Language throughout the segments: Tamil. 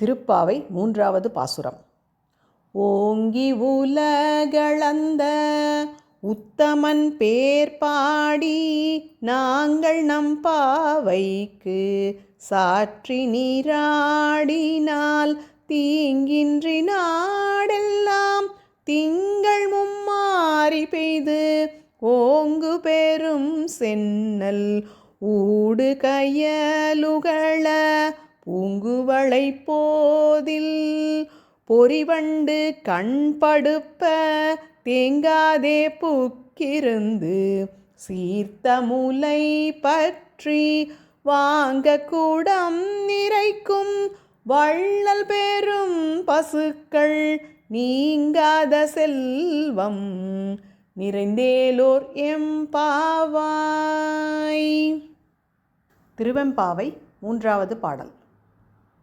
திருப்பாவை மூன்றாவது பாசுரம். ஓங்கி உலகளந்த உத்தமன் பேர் பாடி நாங்கள் நம் பாவைக்கு சாற்றி நீராடினால் தீங்கின்றி நாடெல்லாம் திங்கள் மும்மாறி பெய்து ஓங்கு பெரும் சென்னல் ஊடு கையலுகள பூங்குவளை போதில் பொறிவண்டு கண்படுப்ப தேங்காதே புக்கிருந்து சீர்த்த முலை பற்றி வாங்க கூடம் நிறைக்கும் வள்ளல் பெரும் பசுக்கள் நீங்காத செல்வம் நிறைந்தேலோர் எம்பாவாய் திருவெம்பாவை மூன்றாவது பாடல்.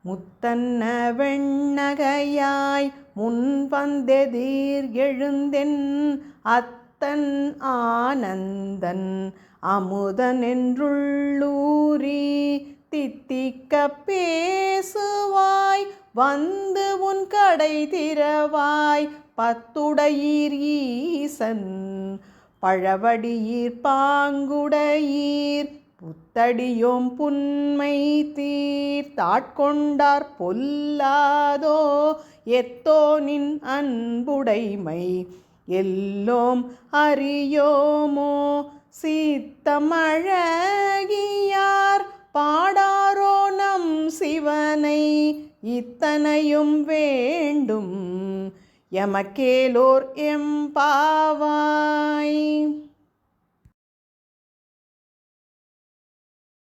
முத்தன்ன வெண்ணகையாய் முன்வந்தெதிர் எழுந்தென் அத்தன் ஆனந்தன் அமுதனென்றுள்ளூரி தித்திக்க பேசுவாய் வந்து உன் கடை திறவாய் பத்துடையீர் ஈசன் பழவடியீர் பாங்குடையீர் புத்தடியோம் புன்மை தீர்த்தாட்கொண்டார் பொல்லாதோ எத்தோனின் அன்புடைமை. எல்லோம் அறியோமோ சீத்தமழகியார். பாடாரோ நம் சிவனை இத்தனையும் வேண்டும். எமக்கேலோர் எம்பாவாய்